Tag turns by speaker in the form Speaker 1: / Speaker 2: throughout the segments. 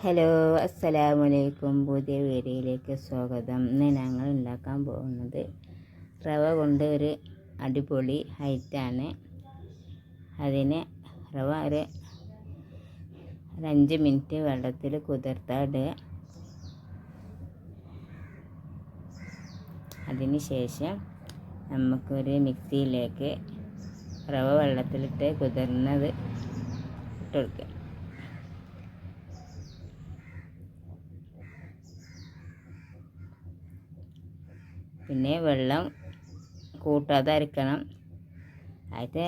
Speaker 1: Hello അസ്സലാമു അലൈക്കും പുതിയ വീഡിയോയിലേക്ക് സ്വാഗതം. ഇന്ന് ഞങ്ങൾ ഉണ്ടാക്കാൻ പോകുന്നത് റവ കൊണ്ട് ഒരു അടിപൊളി ഹൈറ്റാണ്. അതിന് റവ ഒരു അഞ്ച് മിനിറ്റ് വെള്ളത്തിൽ കുതിർത്താട് അതിന് ശേഷം നമുക്കൊരു മിക്സിയിലേക്ക് റവ വെള്ളത്തിലിട്ട് കുതിർന്നത് ഇട്ട് കൊടുക്കുക. പിന്നെ വെള്ളം കൂട്ടാതെ അരക്കണം. അത്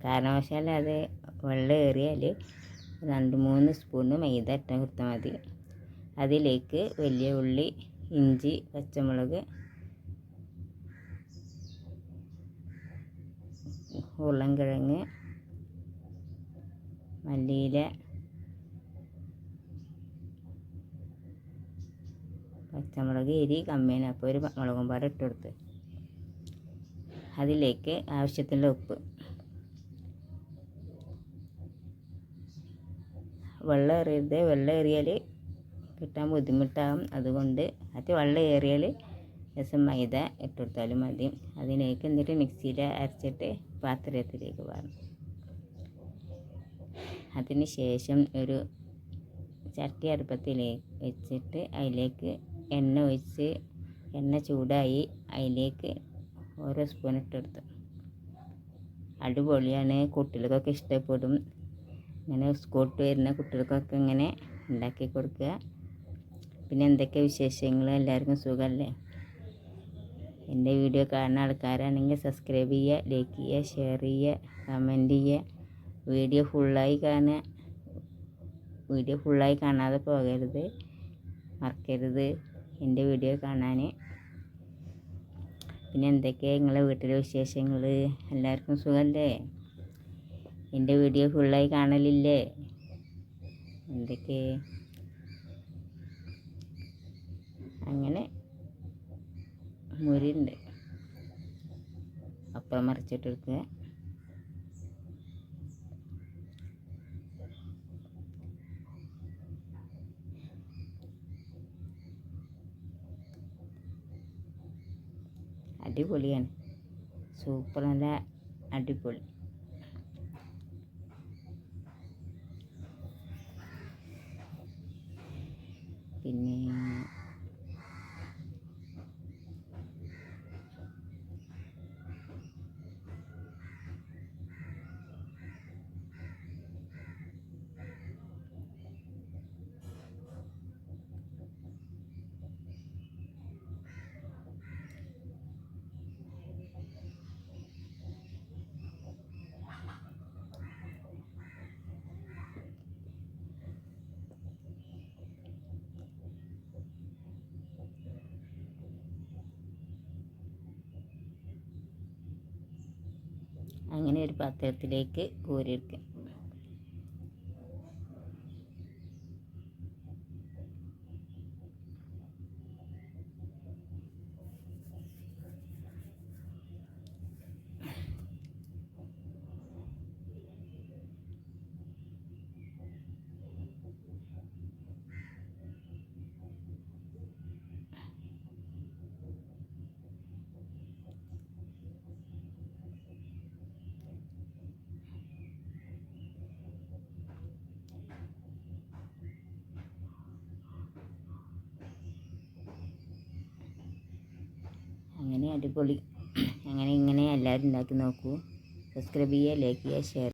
Speaker 1: കാരണവശാൽ അത് വെള്ളം ഏറിയാൽ രണ്ട് മൂന്ന് സ്പൂണ് മൈദ ഇട്ട് കൊടുത്താൽ മതി. അതിലേക്ക് വലിയ ഉള്ളി ഇഞ്ചി പച്ചമുളക് ഉരുളൻകിഴങ്ങ് മല്ലിയില പച്ചമുളക് എരി കമ്മിയാണ് അപ്പോൾ ഒരു മുളകും പാട് ഇട്ട് കൊടുത്ത്. അതിലേക്ക് ആവശ്യത്തിന്റെ ഉപ്പ് വെള്ളം എറിയരുത് വെള്ളം ഏറിയാൽ കിട്ടാൻ ബുദ്ധിമുട്ടാകും അതുകൊണ്ട് അത് വെള്ളം ഏറിയാൽ രസം മൈദ ഇട്ടുകൊടുത്താലും മതി. അതിലേക്ക് എന്നിട്ട് മിക്സിയിൽ അരച്ചിട്ട് പാത്രത്തിലേക്ക് വേണം അതിന് ശേഷം ഒരു ചട്ടി അടുപ്പത്തിലേക്ക് വെച്ചിട്ട് അതിലേക്ക് എണ്ണ ഒഴിച്ച് എണ്ണ ചൂടായി അതിലേക്ക് ഓരോ സ്പൂൺ ഇട്ടെടുത്തു. അടിപൊളിയാണ്. കുട്ടികൾക്കൊക്കെ ഇഷ്ടപ്പെടും. ഇങ്ങനെ സ്കൂട്ട് വരുന്ന കുട്ടികൾക്കൊക്കെ ഇങ്ങനെ ഉണ്ടാക്കി കൊടുക്കുക. പിന്നെ എന്തൊക്കെ വിശേഷങ്ങൾ? എല്ലാവർക്കും സുഖമല്ലേ? എന്റെ വീഡിയോ കാണുന്ന ആൾക്കാരാണെങ്കിൽ സബ്സ്ക്രൈബ് ചെയ്യുക ലൈക്ക് ചെയ്യുക ഷെയർ ചെയ്യുക കമന്റ് ചെയ്യുക. വീഡിയോ ഫുള്ളായി കാണുക. വീഡിയോ ഫുള്ളായി കാണാതെ പോകരുത്. മറക്കരുത്. എന്റെ വീഡിയോ കാണാൻ. പിന്നെ എന്തൊക്കെയാണ് നിങ്ങളെ വീട്ടിലെ വിശേഷങ്ങൾ? എല്ലാവർക്കും സുഖമല്ലേ എന്റെ വീഡിയോ ഫുള്ളായി കാണലില്ലേ? എന്തൊക്കെ അങ്ങനെ മുരിണ്ട് അപ്പം മറിച്ചിട്ടെടുക്കുക അടിപൊളിയാണ്. സൂപ്പർ നല്ല അടിപൊളി. പിന്നെ അങ്ങനെ ഒരു പാത്രത്തിലേക്ക് കോരിയെടുക്കുക അങ്ങനെ അടിപൊളി. അങ്ങനെ ഇങ്ങനെ എല്ലാവരും ഉണ്ടാക്കി നോക്കൂ. സബ്സ്ക്രൈബ് ചെയ്യുക ലൈക്ക് ചെയ്യുക ഷെയർ